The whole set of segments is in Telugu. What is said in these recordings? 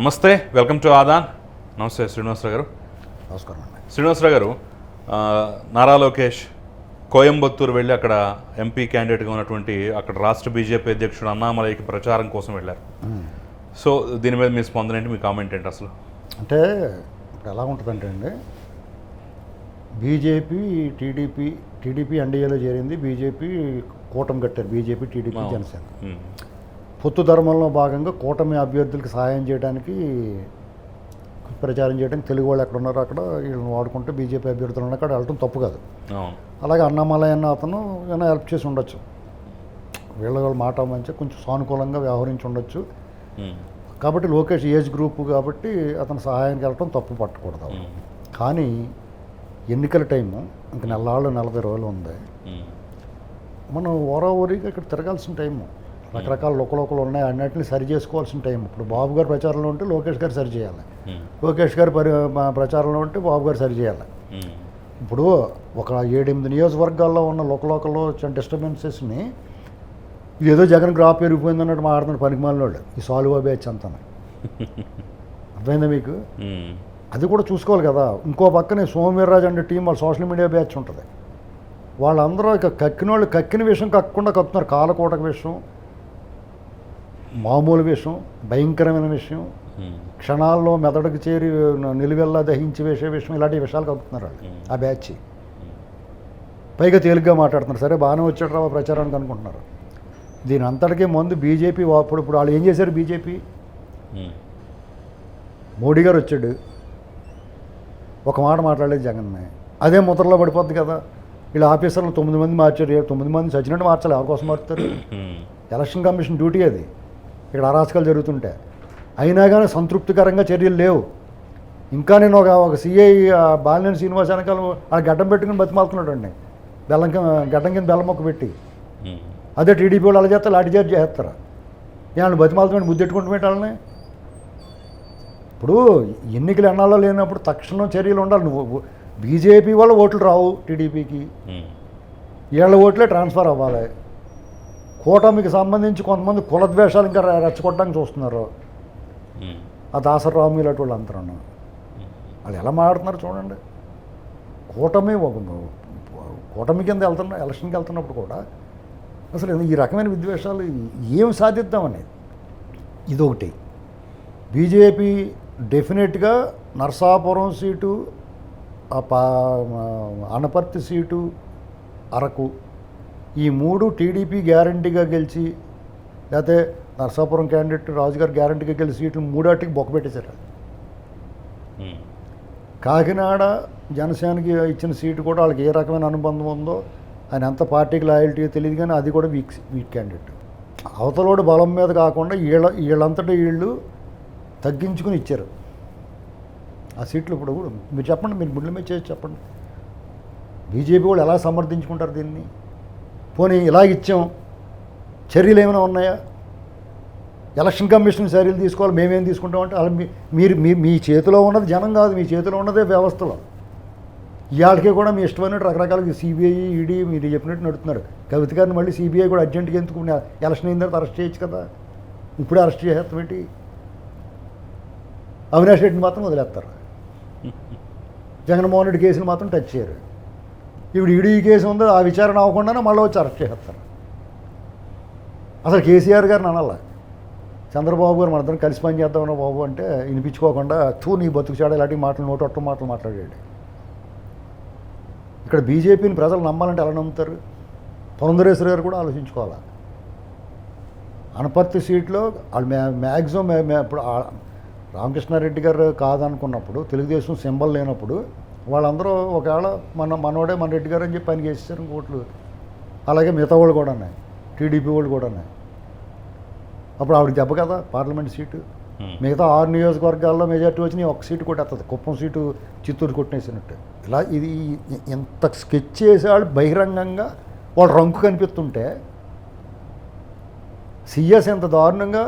నమస్తే వెల్కమ్ టు ఆదాన్. నమస్తే శ్రీనివాసరావు గారు. నమస్కారం అండి. శ్రీనివాసరావు గారు నారా లోకేష్ కోయంబత్తూరు వెళ్ళి అక్కడ ఎంపీ క్యాండిడేట్గా ఉన్నటువంటి అక్కడ రాష్ట్ర బీజేపీ అధ్యక్షుడు అన్నామలైకి ప్రచారం కోసం వెళ్ళారు. సో దీని మీద మీ స్పందన ఏంటి? మీ కామెంట్ ఏంటి అసలు? అంటే ఇప్పుడు ఎలా ఉంటుందంటే అండి బీజేపీ టీడీపీ టీడీపీ ఎన్డీఏలో చేరింది బీజేపీ కూటమి కట్టారు బీజేపీ టీడీపీ జనసేన. పొత్తు ధర్మంలో భాగంగా కూటమి అభ్యర్థులకు సహాయం చేయడానికి ప్రచారం చేయడానికి తెలుగు వాళ్ళు ఎక్కడ ఉన్నారో అక్కడ వీళ్ళని వాడుకుంటే బీజేపీ అభ్యర్థులు ఉన్న అక్కడ వెళ్ళటం తప్పు కాదు. అలాగే అన్నమలై అన్న అతను ఏమైనా హెల్ప్ చేసి ఉండొచ్చు. వీళ్ళ వాళ్ళ మాట మంచి కొంచెం సానుకూలంగా వ్యవహరించి ఉండొచ్చు. కాబట్టి లోకేష్ ఏజ్ గ్రూప్ కాబట్టి అతను సహాయానికి వెళ్ళటం తప్పు పట్టకూడదు. కానీ ఎన్నికల టైము ఇంక నెలాళ్ళు నలభై రోజులు ఉంది. మనం ఓరాఓరిగా ఇక్కడ తిరగాల్సిన టైము. రకరకాల లోకలోకలు ఉన్నాయి. అన్నిటిని సరి చేసుకోవాల్సిన టైం. ఇప్పుడు బాబు గారు ప్రచారంలో ఉంటే లోకేష్ గారు సరి చేయాలి. లోకేష్ గారు పరి ప్రచారంలో ఉంటే బాబు గారు సరి చేయాలి. ఇప్పుడు ఒక ఏడెనిమిది నియోజకవర్గాల్లో ఉన్న లోకలోకల్లో వచ్చిన డిస్టర్బెన్సెస్ని ఇది ఏదో జగన్ గ్రాఫ్ పెరిగిపోయింది అన్నట్టు మాట్లాడుతున్న పనికిమాలిన వాళ్ళు ఈ సాల్వా బ్యాచ్ అంతా అర్థమైందా మీకు? అది కూడా చూసుకోవాలి కదా. ఇంకో పక్కనే సోమవీర్రాజు అంటే టీం వాళ్ళ సోషల్ మీడియా బ్యాచ్ ఉంటుంది. వాళ్ళందరూ ఇక కక్కిన వాళ్ళు కక్కిన విషయం కక్కకుండా కక్కుతున్నారు. కాలకోటక విషయం మామూలు విషయం భయంకరమైన విషయం క్షణాల్లో మెదడుకు చేరి నిలువెల్లా దహించి వేసే విషయం ఇలాంటి విషయాలు కక్కుతున్నారు వాళ్ళు ఆ బ్యాచ్ పైగా తేలిగ్గా మాట్లాడుతున్నారు. సరే బాగానే వచ్చాడు రా ప్రచారానికి అనుకుంటున్నారు. దీని అంతటికీ ముందు బీజేపీ అప్పుడు ఇప్పుడు వాళ్ళు ఏం చేశారు బీజేపీ? మోడీ గారు వచ్చాడు. ఒక మాట మాట్లాడలేదు జగన్ని అదే ముద్రలో పడిపోద్ది కదా. వీళ్ళ ఆఫీసర్లు తొమ్మిది మంది మార్చారు. తొమ్మిది మంది చచ్చినట్టు మార్చాలి. ఎవరి కోసం మారుతారు? ఎలక్షన్ కమిషన్ డ్యూటీ అది. ఇక్కడ అరాచకాలు జరుగుతుంటే అయినా కానీ సంతృప్తికరంగా చర్యలు లేవు. ఇంకా నేను ఒక ఒక సిఐ బాలినేని శ్రీనివాస్ వెనకాల ఆ గడ్డం పెట్టుకుని బతిమాలుతున్నాడు అండి. బెల్లం గడ్డం కింద బెల్లం మొక్క పెట్టి. అదే టీడీపీ వాళ్ళు అలా చేస్తారు చార్జ్ చేస్తారు. వాళ్ళు బతిమాలుతున్నట్టు ముద్దెట్టుకుంటూ పెట్టాలని ఇప్పుడు ఎన్నికలు ఎన్నాళ్ళో లేనప్పుడు తక్షణం చర్యలు ఉండాలి. నువ్వు బీజేపీ వల్ల ఓట్లు రావు టీడీపీకి. వీళ్ళ ఓట్లే ట్రాన్స్ఫర్ అవ్వాలి. కూటమికి సంబంధించి కొంతమంది కులద్వేషాలు ఇంకా రెచ్చగొట్టడానికి చూస్తున్నారు. ఆ దాసరాము ఇలాంటి వాళ్ళు అంతా వాళ్ళు ఎలా మాట్లాడుతున్నారు చూడండి. కూటమి ఒక కూటమి కింద వెళ్తున్న ఎలక్షన్కి వెళ్తున్నప్పుడు కూడా అసలు ఈ రకమైన విద్వేషాలు ఏం సాధిద్దామనేది ఇదొకటి. బీజేపీ డెఫినెట్గా నర్సాపురం సీటు అనపర్తి సీటు అరకు ఈ మూడు టీడీపీ గ్యారంటీగా గెలిచి లేకపోతే నర్సాపురం క్యాండిడేట్ రాజుగారు గ్యారంటీగా గెలిచి సీట్లు మూడాటికి బొక్క పెట్టేశారు. కాకినాడ జనసేనకి ఇచ్చిన సీటు కూడా వాళ్ళకి ఏ రకమైన అనుబంధం ఉందో ఆయన ఎంత పార్టీకి లాయల్టీ తెలియదు కానీ అది కూడా వీక్ వీక్ క్యాండిడేట్. అవతలోడు బలం మీద కాకుండా వీళ్ళ వీళ్ళంతటా వీళ్ళు తగ్గించుకుని ఇచ్చారు. ఆ సీట్లు ఇప్పుడు కూడా మీరు చెప్పండి మీరు గుండెల మీద చేసి చెప్పండి. బీజేపీ వాళ్ళు ఎలా సమర్థించుకుంటారు దీన్ని? పోనీ ఇలా ఇచ్చాం. చర్యలు ఏమైనా ఉన్నాయా? ఎలక్షన్ కమిషన్ చర్యలు తీసుకోవాలి మేమేం తీసుకుంటామంటే అలా మీ- మీరు మీ మీ చేతిలో ఉన్నది జనం కాదు మీ చేతిలో ఉన్నదే వ్యవస్థలో. ఇవాళకి కూడా మీ ఇష్టమైనట్టు రకరకాల సిబిఐ ఈడీ మీరు చెప్పినట్టు నడుతున్నారు కవిత గారిని మళ్ళీ సిబిఐ కూడా అర్జెంట్గా ఎందుకు ఎలక్షన్ అయిన తర్వాత అరెస్ట్ చేయొచ్చు కదా? ఇప్పుడే అరెస్ట్ చేసేస్తాం ఏంటి? అవినాష్ రెడ్డిని మాత్రం వదిలేస్తారు. జగన్మోహన్ రెడ్డి కేసులు మాత్రం టచ్ చేయరు. ఇప్పుడు ఈడీ కేసు ఉందో ఆ విచారణ అవ్వకుండానే మళ్ళీ వచ్చి అరెస్ట్ చేస్తారు అసలు కేసీఆర్ గారిని అనాల? చంద్రబాబు గారు మనందరం కలిసి పనిచేద్దామన్న బాబు అంటే వినిపించుకోకుండా తూ నీ బతుకు చాడ ఇలాంటి మాటలు నోటు మాటలు మాట్లాడాడు. ఇక్కడ బీజేపీని ప్రజలు నమ్మాలంటే ఎలా నమ్ముతారు? పురంధరేశ్వర గారు కూడా ఆలోచించుకోవాలి? అనపర్తి సీట్లో వాళ్ళు మ్యా మ్యాక్సిమం మే- ఇప్పుడు రామకృష్ణారెడ్డి గారు కాదనుకున్నప్పుడు తెలుగుదేశం సింబల్ లేనప్పుడు వాళ్ళందరూ ఒకవేళ మన మనోడే మన రెడ్డి గారు అని చెప్పి ఆయన చేసేసారు ఓట్లు. అలాగే మిగతా వాళ్ళు కూడా ఉన్నాయి. టీడీపీ వాళ్ళు కూడా ఉన్నాయి. అప్పుడు ఆవిడ దెబ్బ కదా పార్లమెంట్ సీటు. మిగతా ఆరు నియోజకవర్గాల్లో మెజార్టీ వచ్చి ఒక సీటు కొట్టేస్తుంది కుప్పం సీటు చిత్తూరు కొట్టేసినట్టు. ఇలా ఇది ఎంత స్కెచ్ చేసేవాళ్ళు బహిరంగంగా వాళ్ళు రంకు కనిపిస్తుంటే సిఎస్ ఎంత దారుణంగా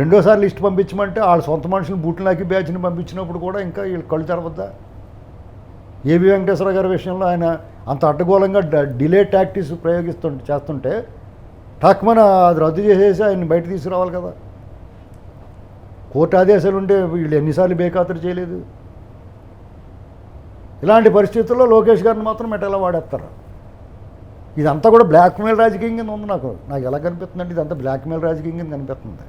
రెండోసారి లిస్ట్ పంపించమంటే వాళ్ళ సొంత మనుషులు బూట్లు నాకి బ్యాచ్ని పంపించినప్పుడు కూడా ఇంకా వీళ్ళు కళ్ళు తెరవద్దా? ఏబి వెంకటేశ్వర గారి విషయంలో ఆయన అంత అడ్డగోళంగా డ- డిలే టాక్టిక్స్ ప్రయోగిస్తుంటే చేస్తుంటే టక్మన అది రద్దు చేసేసి ఆయన బయట తీసుకురావాలి కదా. కోర్టు ఆదేశాలు ఉంటే వీళ్ళు ఎన్నిసార్లు బేఖాతరు చేయలేదు. ఇలాంటి పరిస్థితుల్లో లోకేష్ గారిని మాత్రం మెటలా వాడేస్తారు? ఇదంతా కూడా బ్లాక్మెయిల్ రాజకీయం కింద ఉంది నాకు. నాకు ఎలా కనిపిస్తుందంటే ఇదంతా బ్లాక్మెయిల్ రాజకీయం కింద కనిపిస్తుంది.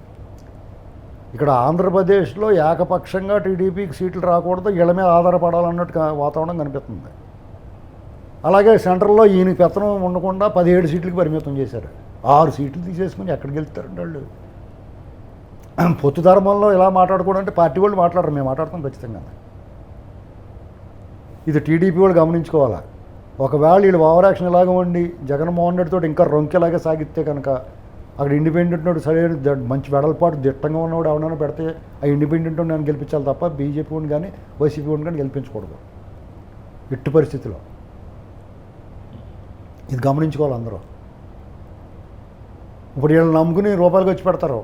ఇక్కడ ఆంధ్రప్రదేశ్లో ఏకపక్షంగా టీడీపీకి సీట్లు రాకూడదు వీళ్ళ మీద ఆధారపడాలన్నట్టు వాతావరణం కనిపిస్తుంది. అలాగే సెంట్రల్లో ఈయన పెత్తనం ఉండకుండా పదిహేడు సీట్లకి పరిమితం చేశారు. ఆరు సీట్లు తీసేసుకుని ఎక్కడికి వెళ్తారండి వాళ్ళు? పొత్తు ధర్మంలో ఇలా మాట్లాడుకోవడంటే పార్టీ వాళ్ళు మాట్లాడరు మేము మాట్లాడతాం ఖచ్చితంగా. ఇది టీడీపీ వాళ్ళు గమనించుకోవాలా? ఒకవేళ వీళ్ళు ఓవరాక్షన్ ఇలాగ ఉండి జగన్మోహన్ రెడ్డితో ఇంకా రొంకెలాగా సాగితే కనుక అక్కడ ఇండిపెండెంట్ నోడు సరైన మంచి వెడల్పాటు దిట్టంగా ఉన్నవాడు ఎవరైనా పెడితే ఆ ఇండిపెండెంట్ నేను గెలిపించాలి తప్ప బీజేపీ ఉండి కానీ వైసీపీ ఉండి కానీ గెలిపించకూడదు. ఎట్టి పరిస్థితిలో. ఇది గమనించుకోవాలి అందరూ. ఇప్పుడు వీళ్ళని నమ్ముకుని రూపాయలు వచ్చి పెడతారు.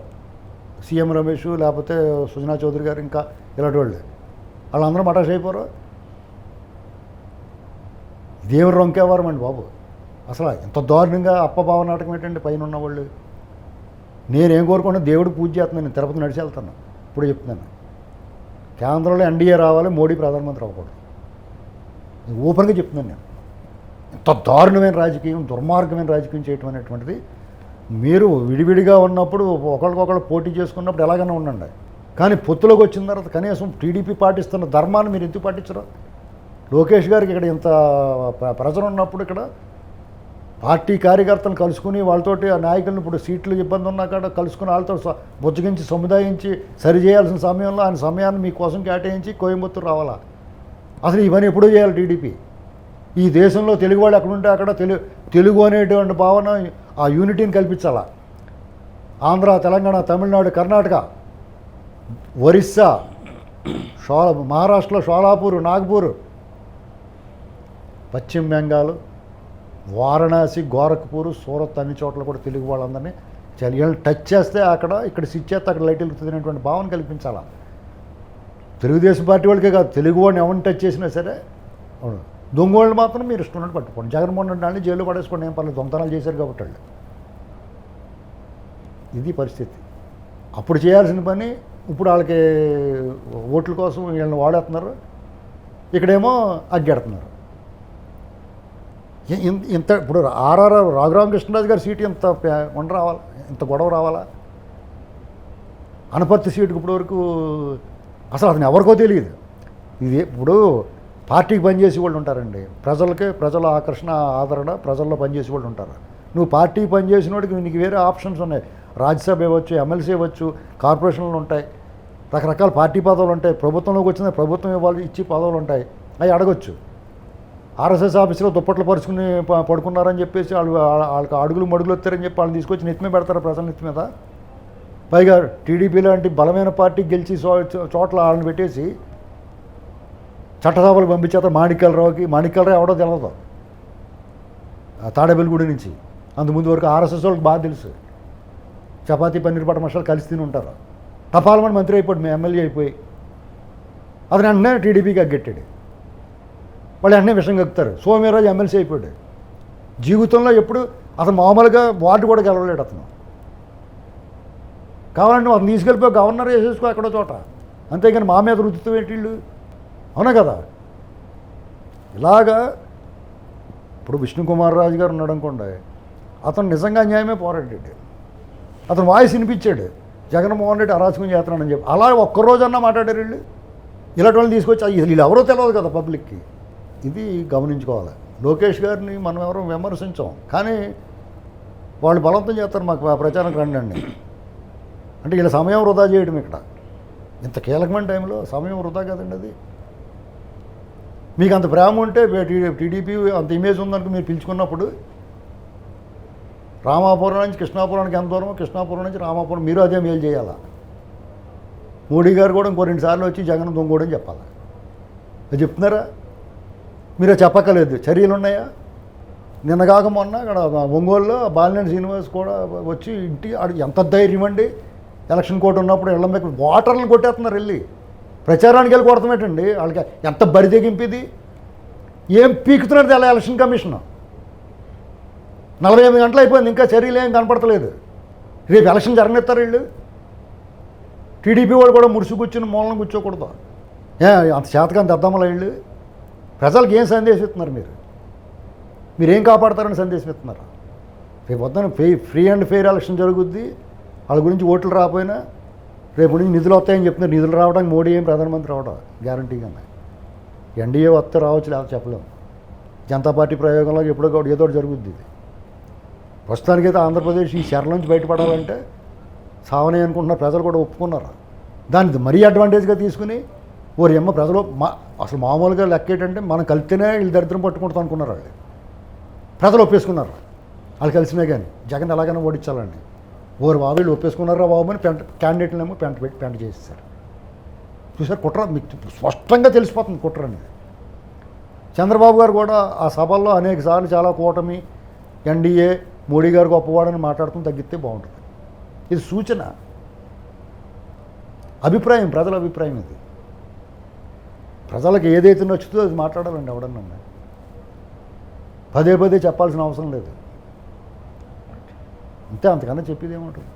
సీఎం రమేష్ లేకపోతే సుజనా చౌదరి గారు ఇంకా ఇలాంటి వాళ్ళు. వాళ్ళందరూ మటాష్ అయిపోరు. దేవుడు రొంకేవారం అండి బాబు? అసలు ఎంత దారుణంగా అప్పభావ నాటకం ఏంటండి? పైన ఉన్న వాళ్ళు నేనేం కోరుకున్నా దేవుడు పూజ చేస్తున్నాను నేను తిరుపతి నడిచి వెళ్తాను ఇప్పుడు చెప్తున్నాను. కేంద్రంలో ఎన్డీఏ రావాలి మోడీ ప్రధానమంత్రి అవ్వకూడదు. ఓపెన్గా చెప్తున్నాను నేను. ఇంత దారుణమైన రాజకీయం దుర్మార్గమైన రాజకీయం చేయటం అనేటువంటిది మీరు విడివిడిగా ఉన్నప్పుడు ఒకరికొకరు పోటీ చేసుకున్నప్పుడు ఎలాగైనా ఉండండి. కానీ పొత్తులోకి వచ్చిన తర్వాత కనీసం టీడీపీ పాటిస్తున్న ధర్మాన్ని మీరు ఎందుకు పాటించరు? లోకేష్ గారికి ఇక్కడ ఇంత ప్ర- ప్రజలు ఉన్నప్పుడు ఇక్కడ పార్టీ కార్యకర్తలను కలుసుకుని వాళ్ళతోటి ఆ నాయకులను ఇప్పుడు సీట్లు ఇబ్బంది ఉన్నా కాడ కలుసుకుని వాళ్ళతో బుజ్జగించి సముదాయించి సరిచేయాల్సిన సమయంలో ఆయన సమయాన్ని మీకోసం కేటాయించి కోయంబత్తూరు రావాలా? అసలు ఇవన్నీ ఎప్పుడూ చేయాలి టీడీపీ ఈ దేశంలో తెలుగు వాళ్ళు ఎక్కడుంటే అక్కడ తెలుగు తెలుగు అనేటువంటి భావన ఆ యూనిటీని కల్పించాలా? ఆంధ్ర తెలంగాణ తమిళనాడు కర్ణాటక ఒరిస్సా షో మహారాష్ట్రలో షోలాపూర్ నాగ్పూర్ పశ్చిమ బెంగాల్ వారణాసి గోరఖ్పూర్ సూరత్ అన్ని చోట్ల కూడా తెలుగు వాళ్ళందరినీ చలియలు వీళ్ళని టచ్ చేస్తే అక్కడ ఇక్కడ స్విచ్ చేస్తే అక్కడ లైట్ వెలుగుతుందనేటువంటి భావన కల్పించాలా? తెలుగుదేశం పార్టీ వాళ్ళకే కాదు తెలుగు వాడిని ఎవరిని టచ్ చేసినా సరే అవును. దొంగోళ్ళు మాత్రం మీరు ఇష్టం పట్టుకోండి. జగన్మోహన్ రెడ్డి వాళ్ళని జైల్లో పడేసుకోండి ఏం పర్లేదు దొంగతనాలు చేశారు కాబట్టి వాళ్ళు. ఇది పరిస్థితి. అప్పుడు చేయాల్సిన పని ఇప్పుడు వాళ్ళకి ఓట్ల కోసం వీళ్ళని వాడేస్తున్నారు. ఇక్కడేమో అగ్గెడుతున్నారు ఇంత ఇప్పుడు ఆర్ఆర్ రాఘరామకృష్ణరాజు గారి సీటు ఇంత పే- ఉండ రావాలా? ఇంత గొడవ రావాలా? అనపర్తి సీటుకు ఇప్పుడు వరకు అసలు అతను ఎవరికో తెలియదు. ఇది ఇప్పుడు పార్టీకి పనిచేసే వాళ్ళు ఉంటారండి. ప్రజలకే ప్రజల ఆకర్షణ ఆదరణ ప్రజల్లో పనిచేసే వాళ్ళు ఉంటారు. నువ్వు పార్టీ పనిచేసిన వాడికి నీకు వేరే ఆప్షన్స్ ఉన్నాయి. రాజ్యసభ ఇవ్వచ్చు ఎమ్మెల్సీ ఇవ్వచ్చు కార్పొరేషన్లు ఉంటాయి. రకరకాల పార్టీ పదవులు ఉంటాయి. ప్రభుత్వంలోకి వచ్చిన ప్రభుత్వం ఇవ్వాలి ఇచ్చి పదవులు ఉంటాయి. అవి అడగొచ్చు. ఆర్ఎస్ఎస్ ఆఫీసులో దుప్పట్లు పరుచుకుని పడుకున్నారని చెప్పేసి వాళ్ళు వాళ్ళకి అడుగులు మడుగులు వచ్చారని చెప్పి వాళ్ళని తీసుకొచ్చి నెత్తి మీద పెడతారు ప్రజల నెత్తి మీద. పైగా టీడీపీ లాంటి బలమైన పార్టీ గెలిచి చో- చోట్ల వాళ్ళని పెట్టేసి చట్టసభలు పంపించేస్తారు మాణిక్యాలరావుకి మాణిక్యాలరావు ఎవడో తెలియదు ఆ తాడేపల్లిగూడి నుంచి. అందుముందు వరకు ఆర్ఎస్ఎస్ వాళ్ళకి బాగా తెలుసు. చపాతీ పన్నీర్ బటర్ మసాలా కలిసి తిని ఉంటారు. తపాలమని మంత్రి అయిపోయాడు మీ ఎమ్మెల్యే అయిపోయి. అతను వెంటనే టీడీపీకి అగ్గెట్టాడు. వాళ్ళు వెంటనే విషయం కక్కుతారు. సోమవీరాజు ఎమ్మెల్సీ అయిపోయాడు. జీవితంలో ఎప్పుడు అతను మామూలుగా వార్డు కూడా గెలవలేడు అతను. కావాలంటే అతను తీసుకెళ్ళిపోయి గవర్నర్ వేసేసుకో ఎక్కడో చోట. అంతేగాని మా మీద రుద్దుతూ ఏంటిళ్ళు అవునా కదా? ఇలాగా ఇప్పుడు విష్ణుకుమార్ రాజు గారు ఉన్నాడు అనుకోండి అతను నిజంగా న్యాయమే పోరాడాడు. అతను వాయిస్ వినిపించాడు. జగన్మోహన్ రెడ్డి అరాచకం చేస్తున్నాడని చెప్పి. అలా ఒక్కరోజన్నా మాట్లాడారు వీళ్ళు? ఇలాంటి వాళ్ళని తీసుకొచ్చి అయ్యి వీళ్ళు ఎవరో తెలియదు కదా పబ్లిక్కి. ఇది గమనించుకోవాలి. లోకేష్ గారిని మనం ఎవరూ విమర్శించాం. కానీ వాళ్ళు బలవంతం చేస్తారు మాకు ఆ ప్రచారం రండి అండి. అంటే వీళ్ళ సమయం వృధా చేయడం ఇక్కడ. ఇంత కీలకమైన టైంలో సమయం వృధా కదండి అది. మీకు అంత ప్రేమ ఉంటే టీడీపీ అంత ఇమేజ్ ఉందనుకో మీరు పిలుచుకున్నప్పుడు రామాపురం నుంచి కృష్ణాపురానికి ఎంత దూరం కృష్ణాపురం నుంచి రామాపురం మీరు అదే మేలు చేయాలా? మోడీ గారు కూడా ఇంకో రెండు సార్లు వచ్చి జగన్ దొంగోడని చెప్పాలి? అది చెప్తున్నారా? మీరు అది చెప్పక్కర్లేదు. చర్యలు ఉన్నాయా? నిన్న కాక మొన్న అక్కడ ఒంగోలులో బాలినేని శ్రీనివాస్ కూడా వచ్చి ఇంటి ఎంత ధైర్యం అండి? ఎలక్షన్ కోర్టు ఉన్నప్పుడు ఇళ్ళ మీద వాటర్లను కొట్టేస్తున్నారు వెళ్ళి. ప్రచారానికి వెళ్ళి కొడతామేటండి వాళ్ళకి ఎంత బరిదెగింపు ఏం పీకుతున్నది అలా ఎలక్షన్ కమిషన్? నలభై ఎనిమిది గంటలు అయిపోయింది ఇంకా చర్యలు ఏం కనపడతలేదు. రేపు ఎలక్షన్ జరగనిస్తారు వీళ్ళు? టీడీపీ వాళ్ళు కూడా ముడుసు కూర్చుని మూలన కూర్చోకూడదు? ఏ అంత చేతకంత అద్దమ్మల వీళ్ళు. ప్రజలకు ఏం సందేశం ఇస్తున్నారు మీరు? మీరేం కాపాడతారని సందేశం ఇస్తున్నారు రేపు వద్దన ఫే ఫ్రీ అండ్ ఫెయిర్ ఎలక్షన్ జరుగుద్ది. వాళ్ళ గురించి ఓట్లు రాకపోయినా రేపు నుంచి నిధులు వస్తాయని చెప్తున్నారు. నిధులు రావడానికి మోడీ ఏం ప్రధానమంత్రి రావడం గ్యారంటీగా ఎన్డీఏ వస్తే రావచ్చు లేకపోతే చెప్పలేము. జనతా పార్టీ ప్రయోగంలో ఎప్పుడో ఒకటి ఏదో జరుగుద్ది ఇది. ప్రస్తుతానికైతే ఆంధ్రప్రదేశ్ ఈ శర నుంచి బయటపడాలంటే సావనే అనుకుంటున్నారు. ప్రజలు కూడా ఒప్పుకున్నారు. దాన్ని మరీ అడ్వాంటేజ్గా తీసుకుని ఓరి అమ్మ ప్రజలు మా అసలు మామూలుగా లెక్క ఏంటంటే మనం కలిస్తేనే వీళ్ళు దరిద్రం పట్టుకుంటాం అనుకున్నారు వాళ్ళు. ప్రజలు ఒప్పేసుకున్నారు. వాళ్ళు కలిసినా కానీ. జగన్ ఎలాగైనా ఓడించాలండి. ఓరు బాబు వీళ్ళు ఒప్పేసుకున్నారా బాబు అని పెంట క్యాండిడేట్లేమో పెంట పెట్టి పెంట చేసేసారు. చూసారు కుట్ర? మీకు స్పష్టంగా తెలిసిపోతుంది కుట్ర అనేది. చంద్రబాబు గారు కూడా ఆ సభల్లో అనేక సార్లు చాలా కూటమి ఎన్డీఏ మోడీ గారు గొప్పవాడని మాట్లాడుతూ తగ్గితే బాగుంటుంది. ఇది సూచన. అభిప్రాయం ప్రజల అభిప్రాయం ఇది. ప్రజలకు ఏదైతే నచ్చుతుందో అది మాట్లాడాలండి ఎవడన్నా. పదే పదే చెప్పాల్సిన అవసరం లేదు. అంతే అంతకన్నా చెప్పేది ఏముంటుంది?